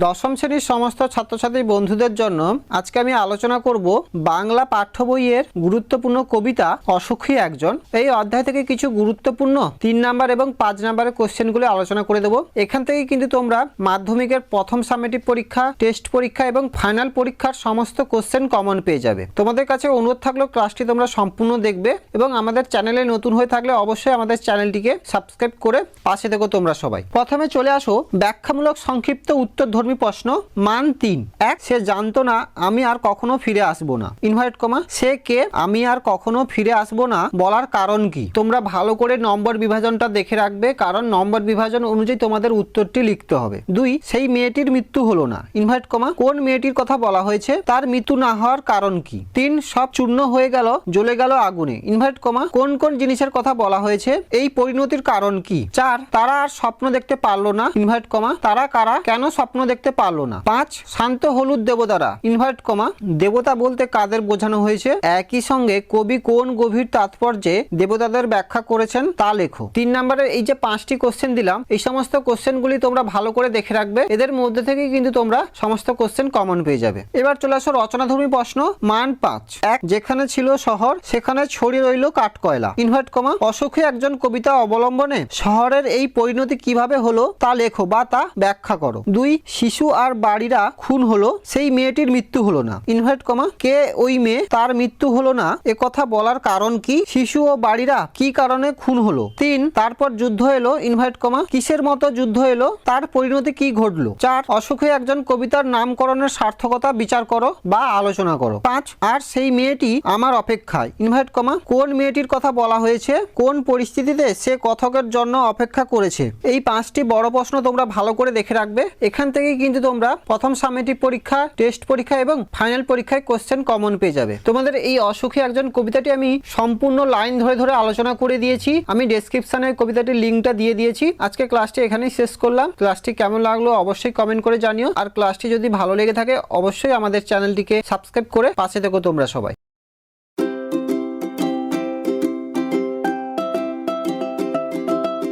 দশম শ্রেণির সমস্ত ছাত্রছাত্রী বন্ধুদের জন্য আজকে আমি আলোচনা করব বাংলা পাঠ্য বইয়ের গুরুত্বপূর্ণ কবিতা অসুখী একজন। এই অধ্যায় থেকে কিছু গুরুত্বপূর্ণ তিন নাম্বার এবং পাঁচ নাম্বারের কোশ্চেনগুলো আলোচনা করে দেবো। এখান থেকে কিন্তু তোমরা মাধ্যমিকের প্রথম সামেটিভ পরীক্ষা, টেস্ট পরীক্ষা এবং ফাইনাল পরীক্ষার সমস্ত কোশ্চেন কমন পেয়ে যাবে। তোমাদের কাছে অনুরোধ থাকলেও ক্লাসটি তোমরা সম্পূর্ণ দেখবে এবং আমাদের চ্যানেলে নতুন হয়ে থাকলে অবশ্যই আমাদের চ্যানেলটিকে সাবস্ক্রাইব করে পাশে থেকো তোমরা সবাই। প্রথমে চলে আসো ব্যাখ্যামূলক সংক্ষিপ্ত উত্তরধর্মী প্রশ্ন, মান তিন। এক, সে জানতো না আমি আর কখনো ফিরে আসব না। ইনভাইট কমা, সে কে আমি আর কখনো ফিরে আসব না বলার কারণ কি? তোমরা ভালো করে নম্বর বিভাজনটা দেখে রাখবে, কারণ নম্বর বিভাজন অনুযায়ী তোমাদের উত্তরটি লিখতে হবে। দুই, সেই মেয়েটির মৃত্যু হলো না। ইনভাইট কমা, কোন মেয়েটির কথা বলা হয়েছে? তার মৃত্যু না হওয়ার কারণ কি? তিন, সব চূর্ণ হয়ে গেল, জ্বলে গেল আগুনে। ইনভাইট কমা, কোন কোন জিনিসের কথা বলা হয়েছে? এই পরিণতির কারণ কি? চার, তারা আর স্বপ্ন দেখতে পারল না। ইনভাইট কমা, তারা কারা? কেন স্বপ্ন দেখতে পারল না। পাঁচ, শান্ত হলুদ দেবতারা। ইনভাইট কমা দেবতা বলতে কাদের বোঝানো হয়েছে? একই সঙ্গে কবি কোন গভীর তাৎপর্যে দেবতাদের ব্যাখ্যা করেছেন তা লেখো। তিন নম্বরের এই যে পাঁচটি কোশ্চেন দিলাম, এই সমস্ত কোশ্চেনগুলি তোমরা ভালো করে দেখে রাখবে। এদের মধ্যে থেকে কিন্তু তোমরা সমস্ত কোশ্চেন কমন পেয়ে যাবে। এবার চলে আসো রচনাধর্মী প্রশ্ন, মান পাঁচ। এক, যেখানে ছিল শহর, সেখানে ছড়িয়ে রইল কাঠকয়লা। ইনভার্ট কমা অসুখী একজন কবিতা অবলম্বনে শহরের এই পরিণতি কীভাবে হলো তা লেখো বা তা ব্যাখ্যা করো। দুই শিশু আর বাড়িরা খুন হলো, সেই মেয়েটির মৃত্যু হলো না। ইনভার্ট কমা, কে ওই মেয়ে? তার মৃত্যু হলো না। এ কথা বলার কারণ কি? শিশু ও বাড়িরা কি কারণে খুন হলো? তিন, তারপর যুদ্ধ এলো। ইনভাইট কমা, কিসের মতো যুদ্ধ এলো? তার পরিণতি কি ঘটলো? চার, অসুখে একজন কবিতার নামকরণের সার্থকতা বিচার করো বা আলোচনা করো। পাঁচ, আর সেই মেয়েটি আমার অপেক্ষায়। ইনভাইট কমা, কোন মেয়েটির কথা বলা হয়েছে? কোন পরিস্থিতিতে সে কথকের জন্য অপেক্ষা করেছে? এই পাঁচটি বড় প্রশ্ন তোমরা ভালো করে দেখে রাখবে। এখান থেকে কিন্তু তোমরা প্রথম সামেটিভ পরীক্ষা, টেস্ট পরীক্ষা এবং ফাইনাল পরীক্ষায় কোশ্চেন কমন পেয়ে যাবে। তোমাদের এই অসুখী একজন কবিতাটি আমি সম্পূর্ণ লাইন ধরে ধরে আলোচনা করে দিয়েছি। আমি ডেসক্রিপশনে কবিতাটির লিঙ্কটা দিয়ে দিয়েছি। আজকে ক্লাসটি এখানেই শেষ করলাম। ক্লাসটি কেমন লাগল অবশ্যই কমেন্ট করে জানিও। আর ক্লাসটি যদি ভালো লেগে থাকে, অবশ্যই আমাদের চ্যানেলটিকে সাবস্ক্রাইব করে পাশে থেকো তোমরা সবাই।